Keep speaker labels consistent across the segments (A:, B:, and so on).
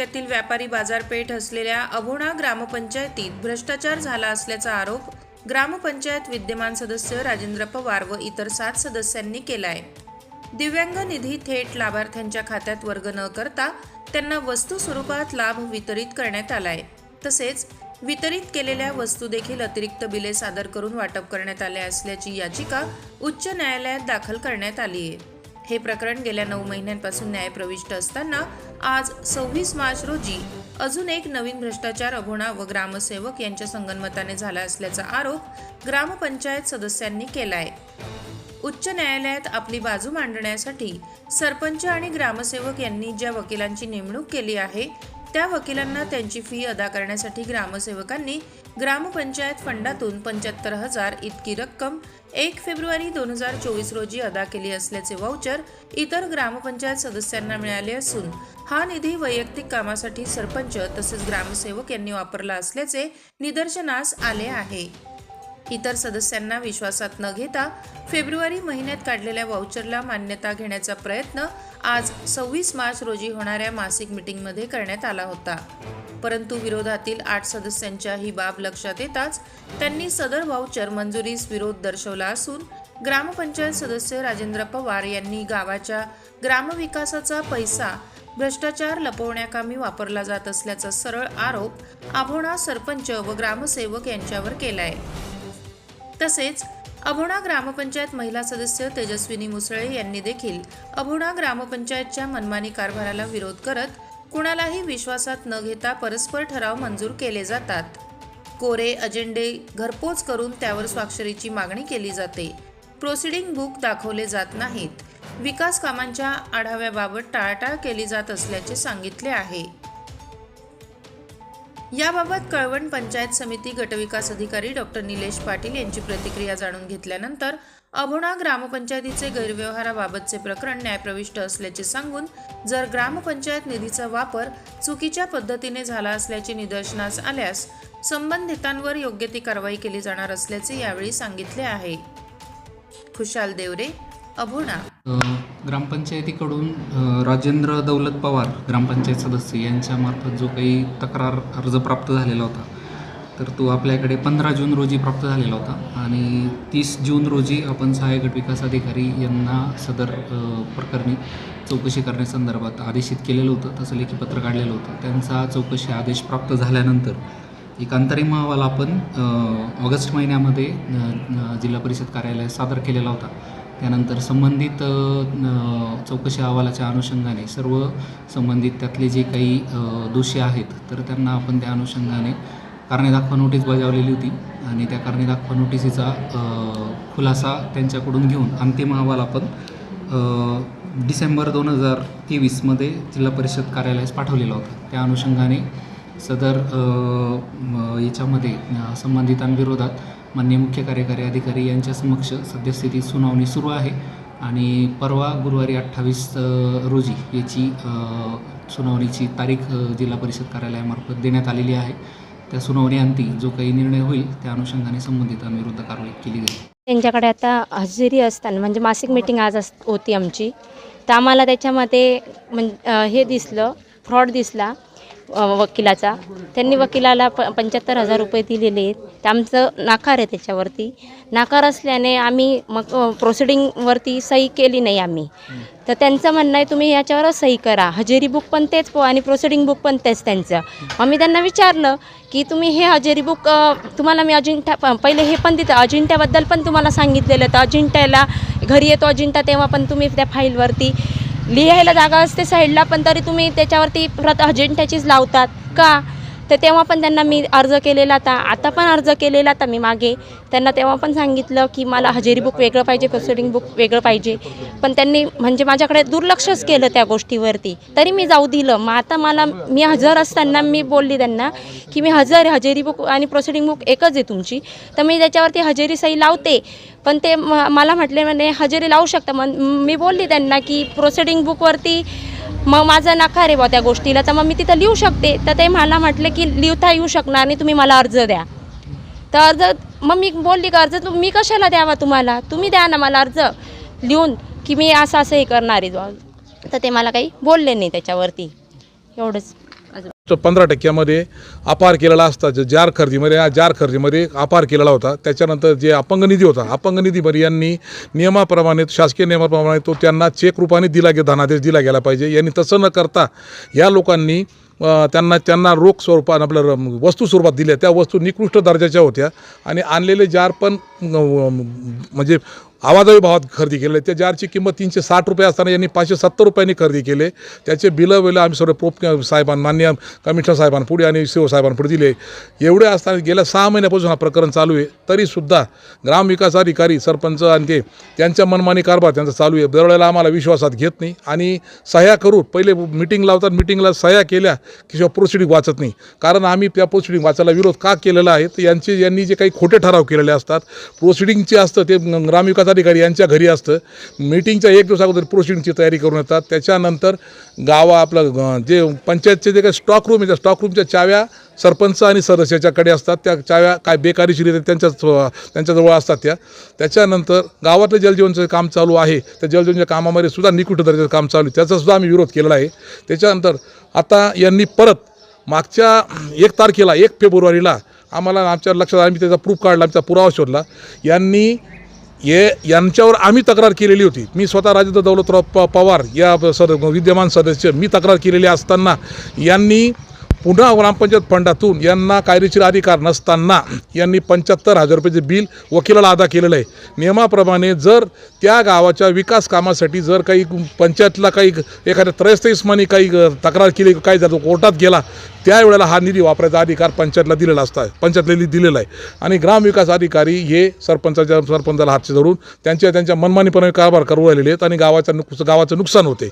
A: तालुक्यातील व्यापारी बाजारपेठ असलेल्या अभोणा ग्रामपंचायतीत भ्रष्टाचार झाला असल्याचा आरोप ग्रामपंचायत विद्यमान सदस्य राजेंद्र पवार व इतर सात सदस्यांनी केलाय. दिव्यांग निधी थेट लाभार्थ्यांच्या खात्यात वर्ग न करता त्यांना वस्तू स्वरूपात लाभ वितरित करण्यात आलाय. तसेच वितरित केलेल्या वस्तू देखील अतिरिक्त बिले सादर करून वाटप करण्यात आल्या असल्याची याचिका उच्च न्यायालयात दाखल करण्यात आली आहे हे प्रकरण गेल्या नऊ महिन्यांपासून न्यायप्रविष्ट असताना आज सव्वीस मार्च रोजी अजून एक नवीन भ्रष्टाचार अभोणा व ग्रामसेवक यांच्या संगनमताने झाला असल्याचा आरोप ग्रामपंचायत सदस्यांनी केलाय. उच्च न्यायालयात आपली बाजू मांडण्यासाठी सरपंच आणि ग्रामसेवक यांनी ज्या वकिलांची नेमणूक केली आहे त्या वकिलांना त्यांची फी अदा करण्यासाठी ग्रामसेवकांनी ग्रामपंचायत फंडातून पंच्याहत्तर हजार इतकी रक्कम एक फेब्रुवारी दोन हजार चोवीस रोजी अदा केली असल्याचे वाउचर इतर ग्रामपंचायत सदस्यांना मिळाले असून हा निधी वैयक्तिक कामासाठी सरपंच तसेच ग्रामसेवक यांनी वापरला असल्याचे निदर्शनास आले आहे. इतर सदस्यांना विश्वासात न घेता फेब्रुवारी महिन्यात काढलेल्या वाउचरला मान्यता घेण्याचा प्रयत्न आज सव्वीस मार्च रोजी होणाऱ्या मासिक मिटिंगमध्ये करण्यात आला होता. परंतु विरोधातील आठ सदस्यांच्या ही बाब लक्षात येताच त्यांनी सदर वाउचर मंजुरीस विरोध दर्शवला असून ग्रामपंचायत सदस्य राजेंद्र पवार यांनी गावाच्या ग्रामविकासाचा पैसा भ्रष्टाचार लपवण्याकामी वापरला जात असल्याचा सरळ आरोप आभोणा सरपंच व ग्रामसेवक यांच्यावर केलाय. तसेच अभोणा ग्रामपंचायत महिला सदस्य तेजस्विनी मुसळे यांनी देखील अभोणा ग्रामपंचायतच्या मनमानी कारभाराला विरोध करत कुणालाही विश्वासात न घेता परस्पर ठराव मंजूर केले जातात. कोरे अजेंडे घरपोच करून त्यावर स्वाक्षरीची मागणी केली जाते. प्रोसिडिंग बुक दाखवले जात नाहीत. विकास कामांच्या आढाव्याबाबत टाळाटाळ केली जात असल्याचे सांगितले आहे. याबाबत कळवण पंचायत समिती गटविकास अधिकारी डॉक्टर निलेश पाटील यांची प्रतिक्रिया जाणून घेतल्यानंतर अभोणा ग्रामपंचायतीचे गैरव्यवहाराबाबतचे प्रकरण न्यायप्रविष्ट असल्याचे सांगून जर ग्रामपंचायत निधीचा वापर चुकीच्या पद्धतीने झाला असल्याचे निदर्शनास आल्यास संबंधितांवर योग्य ती कारवाई केली जाणार असल्याचे यावेळी सांगितले आहे. खुशाल देवरे अभोणा.
B: ग्रामपंचायतीकडून राजेंद्र दौलत पवार ग्रामपंचायत सदस्य यांच्यामार्फत जो काही तक्रार अर्ज प्राप्त झालेला होता तर तो आपल्याकडे पंधरा जून रोजी प्राप्त झालेला होता आणि तीस जून रोजी आपण सहाय्यक गट विकास अधिकारी यांना सदर प्रकरणी चौकशी करण्यासंदर्भात आदेशित केलेलं होतं तसं लेखी पत्र काढलेलं होतं. त्यांचा चौकशी आदेश प्राप्त झाल्यानंतर एक अंतरिम अहवाल आपण ऑगस्ट महिन्यामध्ये जिल्हा परिषद कार्यालयात सादर केलेला होता. त्यानंतर संबंधित चौकशी अहवालाच्या अनुषंगाने सर्व संबंधित त्यातले जे काही दोषी आहेत तर त्यांना आपण त्या अनुषंगाने कारणे दाखवा नोटीस बजावलेली होती. आणि त्या कारणे दाखवा नोटिसीचा खुलासा त्यांच्याकडून घेऊन अंतिम अहवाल आपण डिसेंबर दोन हजार तेवीसमध्ये जिल्हा परिषद कार्यालयास पाठवलेला होता. त्या अनुषंगाने सदर याच्यामध्ये संबंधितांविरोधात मान्य मुख्य कार्यकारी अधिकारी यांच्या समक्ष सद्यस्थिती सुनावणी सुरू आहे. आणि परवा गुरुवारी अठ्ठावीस रोजी याची सुनावणीची तारीख जिल्हा परिषद कार्यालयामार्फत देण्यात आलेली आहे. त्या सुनावणीअंती जो काही निर्णय होईल त्या अनुषंगाने संबंधितांविरुद्ध कारवाई केली जाईल.
C: त्यांच्याकडे आता हजेरी असताना म्हणजे मासिक मीटिंग आज अस होती आमची. तर आम्हाला त्याच्यामध्ये म्हणजे हे दिसलं फ्रॉड दिसला. वकिलाचा. त्यांनी वकिलाला प पंच्याहत्तर हजार रुपये दिलेले आहेत. आमचं नाकार आहे त्याच्यावरती. नाकार असल्याने आम्ही मग प्रोसिडिंगवरती सही केली नाही आम्ही. तर त्यांचं म्हणणं आहे तुम्ही याच्यावरच सही करा. हजेरी बुक पण तेच पो आणि प्रोसिडिंग बुक पण तेच त्यांचं. मग मी त्यांना विचारलं की तुम्ही हे हजेरी बुक तुम्हाला मी अजिंठा प- पहिले हे पण देतं अजिंठ्याबद्दल पण तुम्हाला सांगितलेलं तर अजिंठ्याला घरी येतो अजिंठा तेव्हा पण तुम्ही त्या फाईलवरती लिहायला जागा असते साईडला पण तरी तुम्ही त्याच्यावरती प्रत अजेंट्याचीच लावतात. का? तर तेव्हा पण त्यांना मी अर्ज केलेला होता. आता पण अर्ज केलेला होता मी मागे. त्यांना तेव्हा पण सांगितलं की मला हजेरी बुक वेगळं पाहिजे प्रोसिडिंग बुक वेगळं पाहिजे. पण त्यांनी म्हणजे माझ्याकडे दुर्लक्षच केलं त्या गोष्टीवरती. तरी मी जाऊ दिलं. मग आता मला मी हजर असताना मी बोलली त्यांना की मी हजर हजेरी बुक आणि प्रोसिडिंग बुक एकच आहे तुमची. तर मी त्याच्यावरती हजेरी सही लावते. पण ते म- मला म्हटले म्हणे हजेरी लावू शकता. मग मी बोलली त्यांना की प्रोसिडिंग बुकवरती मग माझा नकार आहे बा त्या गोष्टीला. तर मग मी तिथं लिहू शकते. तर ते मला म्हटलं की लिहता येऊ शकणार नाही तुम्ही मला अर्ज द्या. तर अर्ज मग मी बोलली का अर्ज तु- मी कशाला द्यावा तुम्हाला? तुम्ही द्या ना मला अर्ज. लिहून की मी असं असं हे करणार आहे तर ते मला काही बोलले नाही त्याच्यावरती. एवढंच.
D: पंधरा टक्क्यामध्ये अपार केलेला असता. जे जार खरेदीमध्ये या जार खरेदीमध्ये अपार केलेला होता. त्याच्यानंतर जे अपंग निधी होता अपंग निधीमध्ये यांनी नियमाप्रमाणे शासकीय नियमाप्रमाणे तो त्यांना चेक रूपाने दिला गे धनादेश दिला गेला पाहिजे. यांनी तसं न करता या लोकांनी त्यांना त्यांना रोख स्वरूपात आपल्या र- वस्तू स्वरूपात दिल्या. त्या वस्तू निकृष्ट दर्जाच्या होत्या आणि आणलेले जार पण म्हणजे आवाजावी भावात खरेदी केले त्या जारची किंमत तीनशे साठ रुपये असताना यांनी पाचशे सत्तर रुपयांनी खरेदी केले. त्याचे बिलं बिलं आम्ही सर्व प्रोप साहेबां मान्य कमिशनर साहेबांपुढे आणि सी साहेबांपुढे दिले. एवढे असताना गेल्या सहा महिन्यापासून हा प्रकरण चालू आहे. तरीसुद्धा ग्रामविकास अधिकारी सरपंच आणि ते त्यांच्या मनमानी कारभार त्यांचा चालू आहे. दरवेळेला आम्हाला विश्वासात घेत नाही आणि सह्या करू. पहिले मिटिंग लावतात. मिटिंगला सह्या केल्या की शिवाय प्रोसिडिंग वाचत नाही. कारण आम्ही त्या प्रोसिडिंग वाचायला विरोध का केलेला आहे? तर यांचे यांनी जे काही खोटे ठराव केलेले असतात प्रोसिडिंगचे असतं ते ग्रामविकास अधिकारी यांच्या घरी असतं. मीटिंगच्या एक दिवस अगोदर प्रोसिडिंगची तयारी करून येतात. त्याच्यानंतर गावा आपलं जे पंचायतचे जे काही स्टॉक रूम आहे त्या स्टॉक रूमच्या चाव्या सरपंच आणि सदस्याच्याकडे असतात. त्या चाव्या काय बेकारीशीर आहेत त्यांच्याच त्यांच्याजवळ असतात त्या. त्याच्यानंतर गावातलं जलजीवनचं काम चालू आहे. त्या जलजीवनच्या कामामध्ये सुद्धा निकुट दर्जाचं काम चालू आहे. त्याचासुद्धा आम्ही विरोध केलेला आहे. त्याच्यानंतर आता यांनी परत मागच्या एक तारखेला एक फेब्रुवारीला आम्हाला आमच्या लक्षात आम्ही त्याचा प्रूफ काढला आमचा पुरावा शोधला. यांनी ये यांच्यावर आम्ही तक्रार केलेली होती. मी स्वतः राजेंद्र दौलतराव प पवार या सद विद्यमान सदस्य मी तक्रार केलेली असताना यांनी पुन्हा ग्रामपंचायत फंडातून यांना कायदेशीर अधिकार नसताना यांनी पंच्याहत्तर हजार रुपयाचे बिल वकिलाला अदा केलेलं आहे. नियमाप्रमाणे जर त्या गावाच्या विकास कामासाठी जर काही पंचायतला काही एखाद्या त्रयस्थयस्मानी काही तक्रार केली काही जातो कोर्टात गेला त्यावेळेला हा निधी वापरायचा अधिकार पंचायतला दिलेला असता पंचायतला दिलेला आहे. आणि ग्रामविकास अधिकारी हे सरपंचाच्या सरपंचाला हातचे धरून त्यांच्या त्यांच्या मनमानीपणे कारभार करू राहिलेले आहेत आणि गावाचा नुक गावाचं नुकसान होते.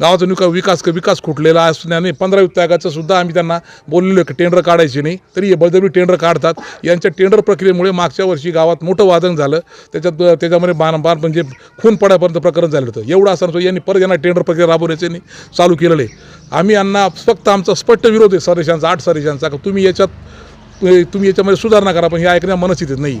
D: गावाचं नुका विकास विकास खुटलेला असल्याने पंधरा वित्तागाचं सुद्धा आम्ही त्यांना बोललेलो की टेंडर काढायचे नाही तरी हे बळजबरी टेंडर काढतात. यांच्या टेंडर प्रक्रियेमुळे मागच्या वर्षी गावात मोठं वादन झालं. त्याच्यात त्याच्यामध्ये बाण बाण म्हणजे खून पडापर्यंत प्रकरण झालं होतं. एवढं असताना यांनी परत यांना टेंडर प्रक्रिया राबवण्याचे चालू केलेलं आहे. आम्ही यांना फक्त आमचा स्पष्ट विरोध आहे सरेशांचा आठ सरेशांचा का तुम्ही याच्यात तुम्ही याच्यामध्ये सुधारणा करा पण हे ऐकण्या मनस्थितीत नाही.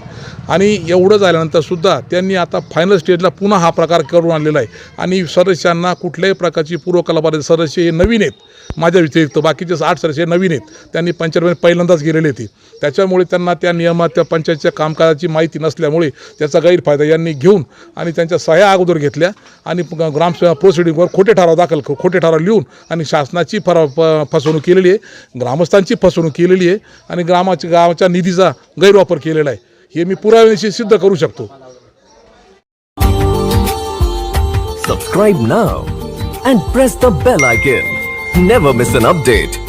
D: आणि एवढं झाल्यानंतर सुद्धा त्यांनी आता फायनल स्टेजला पुन्हा हा प्रकार करून आणलेला आहे. आणि सदस्यांना कुठल्याही प्रकारची पूर्वकल्पना सदस्य हे नवीन आहेत. माझ्या व्यतिरिक्त बाकीचे आठ सदस्य हे नवीन आहेत. त्यांनी पंचायतमध्ये पहिल्यांदाच गेलेले होते त्याच्यामुळे त्यांना त्या नियमात त्या पंचायतच्या कामकाजाची माहिती नसल्यामुळे त्याचा गैरफायदा यांनी घेऊन आणि त्यांच्या सह्या अगोदर घेतल्या आणि ग्रामसेवा प्रोसिडिंगवर खोटे ठराव दाखल खोटे ठराव लिहून आणि शासनाची फरा फसवणूक केलेली आहे. ग्रामस्थांची फसवणूक केलेली आहे. आणि ग्राम गावाच्या गावाच्या निधीचा गैरवापर केलेला आहे. हे मी पुराव्याशी सिद्ध करू शकतो.
E: सबस्क्राईब ना and press the bell I game never miss an update